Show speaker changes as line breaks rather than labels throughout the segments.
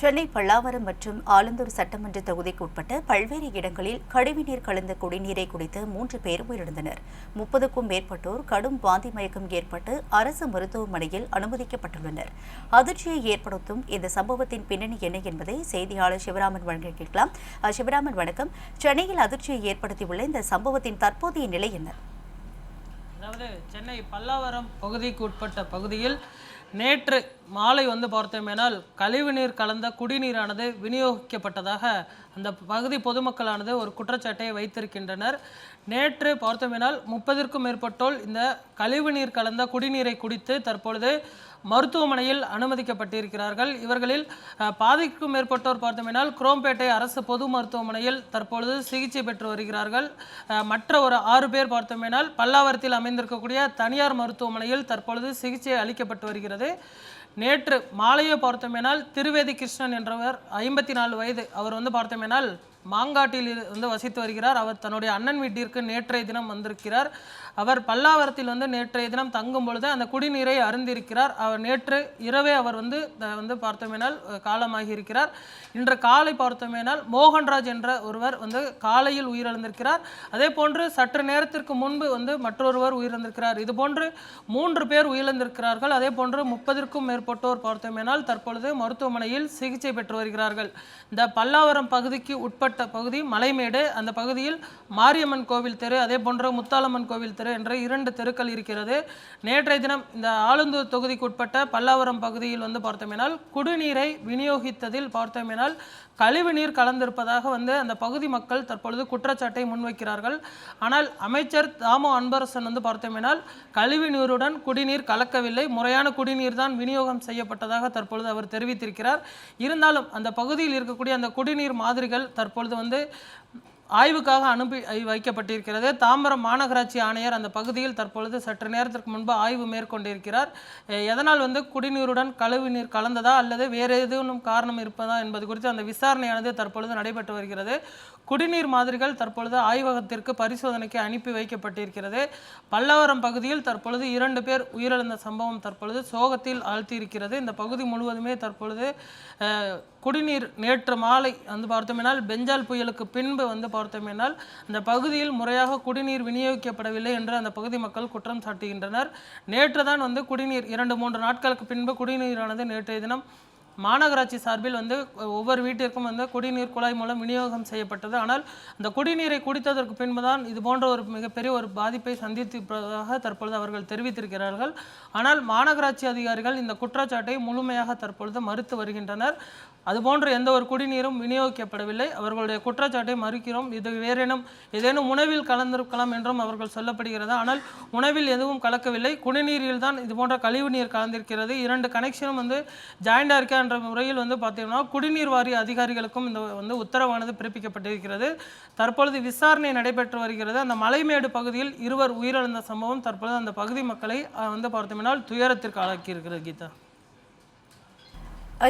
சென்னை பல்லாவரம் மற்றும் ஆலந்தூர் சட்டமன்ற தொகுதிக்கு உட்பட்ட பல்வேறு இடங்களில் கழிவுநீர் கலந்த குடிநீரை குடித்து மூன்று பேர் உயிரிழந்தனர். முப்பதுக்கும் மேற்பட்டோர் கடும் வாந்தி மயக்கம் ஏற்பட்டு அரசு மருத்துவமனையில் அனுமதிக்கப்பட்டுள்ளனர். அதிர்ச்சியை ஏற்படுத்தும் இந்த சம்பவத்தின் பின்னணி என்ன என்பதை செய்தியாளர் சிவராமன் வழங்க கேட்கலாம். சிவராமன் வணக்கம். சென்னையில் அதிர்ச்சியை ஏற்படுத்தியுள்ள இந்த சம்பவத்தின் தற்போதைய நிலை என்ன?
அதாவது சென்னை பல்லாவரம் பகுதிக்கு உட்பட்ட பகுதியில் நேற்று மாலை வந்து பார்த்தோமேனால் கழிவுநீர் கலந்த குடிநீரானது விநியோகிக்கப்பட்டதாக அந்த பகுதி பொதுமக்களானது ஒரு குற்றச்சாட்டை வைத்திருக்கின்றனர். நேற்று பார்த்தோமேனால் முப்பதிற்கும் மேற்பட்டோர் இந்த கழிவுநீர் கலந்த குடிநீரை குடித்து தற்பொழுது மருத்துவமனையில் அனுமதிக்கப்பட்டிருக்கிறார்கள். இவர்களில் பாதிக்கும் மேற்பட்டோர் பார்த்தோம்னால் குரோம்பேட்டை அரசு பொது மருத்துவமனையில் தற்பொழுது சிகிச்சை பெற்று வருகிறார்கள். மற்ற ஒரு ஆறு பேர் பார்த்தோம்னால் பல்லாவரத்தில் அமைந்திருக்கக்கூடிய தனியார் மருத்துவமனையில் தற்பொழுது சிகிச்சை அளிக்கப்பட்டு வருகிறது. நேற்று மாலையை பார்த்தோமேனால் திருவேதி கிருஷ்ணன் என்றவர் ஐம்பத்தி நாலு வயது. அவர் வந்து பார்த்தோமேனால் மாங்காட்டில் இருந்து வசித்து வருகிறார். அவர் தன்னுடைய அண்ணன் வீட்டிற்கு நேற்றைய தினம் வந்திருக்கிறார். அவர் பல்லாவரத்தில் வந்து நேற்றைய தினம் தங்கும் பொழுது அந்த குடிநீரை அருந்திருக்கிறார் அவர் நேற்று இரவே அவர் வந்து வந்து பார்த்தோமேனால் காலமாகி இருக்கிறார் இன்று காலை பார்த்தோமேனால் மோகன்ராஜ் என்ற ஒருவர் வந்து காலையில் உயிரிழந்திருக்கிறார். அதே போன்று சற்று நேரத்திற்கு முன்பு வந்து மற்றொருவர் உயிரிழந்திருக்கிறார். இது போன்று மூன்று பேர் உயிரிழந்திருக்கிறார்கள். அதே போன்று முப்பதிற்கும் மேற்பட்டோர் பார்த்தோமேனால் தற்பொழுது மருத்துவமனையில் சிகிச்சை பெற்று வருகிறார்கள். இந்த பல்லாவரம் பகுதிக்கு உட்பட்ட பகுதி மலைமேடு அந்த பகுதியில் மாரியம்மன் கோவில் தெரு அதே போன்ற முத்தாலம்மன் கோவில் தெரு என்ற இரண்டு தெருக்கள் இருக்கிறது. நேற்றைய தினம் இந்த ஆளுந்தூர் தொகுதிக்குட்பட்ட பல்லாவரம் பகுதியில் வந்து பார்த்தோமேனால் குடிநீரை விநியோகித்ததில் பார்த்தோமேனால் கழிவுநீர் கலந்திருப்பதாக வந்து அந்த பகுதி மக்கள் தற்பொழுது குற்றச்சாட்டை முன்வைக்கிறார்கள். ஆனால் அமைச்சர் தாமோ அன்பரசன் வந்து பார்த்தோமேனால் கழிவு நீருடன் குடிநீர் கலக்கவில்லை. முறையான குடிநீர் தான் விநியோகம் செய்யப்பட்டதாக தற்பொழுது அவர் தெரிவித்திருக்கிறார். இருந்தாலும் அந்த பகுதியில் இருக்கக்கூடிய அந்த குடிநீர் மாதிரிகள் தற்பொழுது வந்து ஆய்வுக்காக அனுப்பி வைக்கப்பட்டிருக்கிறது. தாம்பரம் மாநகராட்சி ஆணையர் அந்த பகுதியில் தற்பொழுது சற்று நேரத்திற்கு முன்பு ஆய்வு மேற்கொண்டிருக்கிறார். எதனால் வந்து குடிநீருடன் கழிவு நீர் கலந்ததா அல்லது வேறு ஏதேனும் காரணம் இருப்பதா என்பது குறித்து அந்த விசாரணையானது தற்பொழுது நடைபெற்று வருகிறது. குடிநீர் மாதிரிகள் தற்பொழுது ஆய்வகத்திற்கு பரிசோதனைக்கு அனுப்பி வைக்கப்பட்டிருக்கிறது. பல்லவரம் பகுதியில் தற்பொழுது இரண்டு பேர் உயிரிழந்த சம்பவம் தற்பொழுது சோகத்தில் ஆழ்த்தியிருக்கிறது. இந்த பகுதி முழுவதுமே தற்பொழுது குடிநீர் நேற்று மாலை வந்து பார்த்தோம்னால் பெஞ்சால் புயலுக்கு பின்பு வந்து பார்த்தோமேனால் அந்த பகுதியில் முறையாக குடிநீர் விநியோகிக்கப்படவில்லை என்று அந்த பகுதி மக்கள் குற்றம் சாட்டுகின்றனர். நேற்று தான் வந்து குடிநீர் இரண்டு மூன்று நாட்களுக்கு பின்பு குடிநீரானது நேற்றைய தினம் மாநகராட்சி சார்பில் வந்து ஒவ்வொரு வீட்டிற்கும் வந்து குடிநீர் குழாய் மூலம் விநியோகம் செய்யப்பட்டது. ஆனால் அந்த குடிநீரை குடித்ததற்கு பின்புதான் இது போன்ற ஒரு மிகப்பெரிய ஒரு பாதிப்பை சந்தித்திருப்பதாக தற்பொழுது அவர்கள் தெரிவித்திருக்கிறார்கள். ஆனால் மாநகராட்சி அதிகாரிகள் இந்த குற்றச்சாட்டை முழுமையாக தற்பொழுது மறுத்து வருகின்றனர். அதுபோன்ற எந்த ஒரு குடிநீரும் விநியோகிக்கப்படவில்லை. அவர்களுடைய குற்றச்சாட்டை மறுக்கிறோம். இது வேறேனும் ஏதேனும் உணவில் கலந்திருக்கலாம் என்றும் அவர்கள் சொல்லப்படுகிறது? ஆனால் உணவில் எதுவும் கலக்கவில்லை. குடிநீரில் தான் இது போன்ற கழிவு நீர் கலந்திருக்கிறது. இரண்டு கனெக்ஷனும் வந்து ஜாயிண்டாக இருக்க என்ற முறையில் வந்து பார்த்தீங்கன்னா குடிநீர் வாரிய அதிகாரிகளுக்கும் இந்த வந்து உத்தரவானது பிறப்பிக்கப்பட்டிருக்கிறது. தற்பொழுது விசாரணை நடைபெற்று வருகிறது. அந்த மலைமேடு பகுதியில் இருவர் உயிரிழந்த சம்பவம் தற்பொழுது அந்த பகுதி மக்களை வந்து பார்த்தோம்னால் துயரத்திற்கு ஆளாக்கி இருக்கிறது கீதா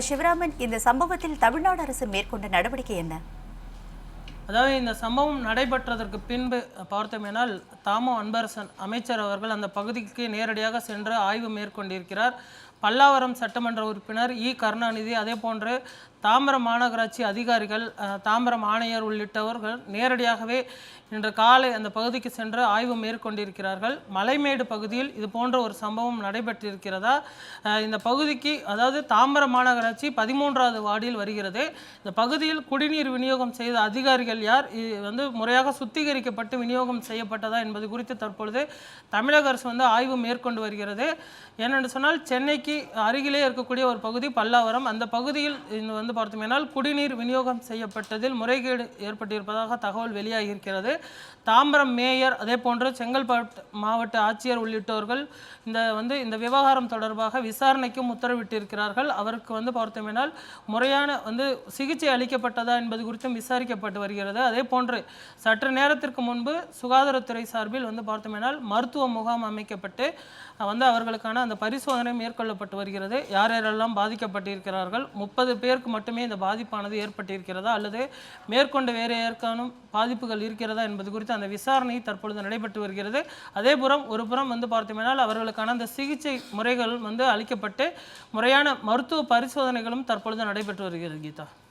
சிவராமன் இந்த சம்பவத்தில் தமிழ்நாடு அரசு மேற்கொண்ட நடவடிக்கை என்ன?
அதாவது இந்த சம்பவம் நடைபெற்றதற்கு பின்பு பார்த்தோமேனால் தாமோ அன்பரசன் அமைச்சர் அவர்கள் அந்த பகுதிக்கு நேரடியாக சென்று ஆய்வு மேற்கொண்டிருக்கிறார். பல்லாவரம் சட்டமன்ற உறுப்பினர் இ கருணாநிதி அதே போன்று தாம்பரம் மாநகராட்சி அதிகாரிகள் தாம்பரம் ஆணையர் உள்ளிட்டவர்கள் நேரடியாகவே இன்று காலை அந்த பகுதிக்கு சென்று ஆய்வு மேற்கொண்டிருக்கிறார்கள். மலைமேடு பகுதியில் இது போன்ற ஒரு சம்பவம் நடைபெற்றிருக்கிறதா? இந்த பகுதிக்கு அதாவது தாம்பரம் மாநகராட்சி பதிமூன்றாவது வார்டில் வருகிறது. இந்த பகுதியில் குடிநீர் விநியோகம் செய்த அதிகாரிகள் யார்? இது வந்து முறையாக சுத்திகரிக்கப்பட்டு விநியோகம் செய்யப்பட்டதா என்பது குறித்து தற்பொழுது தமிழக அரசு வந்து ஆய்வு மேற்கொண்டு வருகிறது. ஏனென்று சொன்னால் சென்னைக்கு அருகிலே இருக்கக்கூடிய ஒரு பகுதி பல்லாவரம். அந்த பகுதியில் இந்த வந்து பார்த்தோமேனால் குடிநீர் விநியோகம் செய்யப்பட்டதில் முறைகேடு ஏற்பட்டிருப்பதாக தகவல் வெளியாகி இருக்கிறது தாம்பரம் மேயர் அதே போன்று செங்கல்பட்டு மாவட்ட ஆட்சியர் உள்ளிட்டோர்கள் இந்த வந்து இந்த விவகாரம் தொடர்பாக விசாரணைக்கும் உத்தரவிட்டிருக்கிறார்கள். அவருக்கு வந்து பார்த்தோமேனால் முறையான வந்து சிகிச்சை அளிக்கப்பட்டதா என்பது குறித்தும் விசாரிக்கப்பட்டு வருகிறது. அதே போன்று சற்று நேரத்திற்கு முன்பு சுகாதாரத்துறை சார்பில் வந்து பார்த்தோமேனால் மருத்துவ முகாம் அமைக்கப்பட்டு வந்து அவர்களுக்கான அந்த பரிசோதனை மேற்கொள்ளப்பட்டு வருகிறது. யார் யாரெல்லாம் பாதிக்கப்பட்டிருக்கிறார்கள்? முப்பது பேருக்கு மட்டுமே இந்த பாதிப்பானது ஏற்பட்டிருக்கிறதா அல்லது மேற்கொண்டு வேறு ஏற்கானும் பாதிப்புகள் இருக்கிறதா என்பது குறித்து அந்த விசாரணை தற்பொழுது நடைபெற்று வருகிறது. அதேபுறம் ஒரு புறம் வந்து பார்த்தோம்னால் அவர்களுக்கான அந்த சிகிச்சை முறைகள் வந்து அளிக்கப்பட்டு முறையான மருத்துவ பரிசோதனைகளும் தற்பொழுது நடைபெற்று வருகிறது கீதா.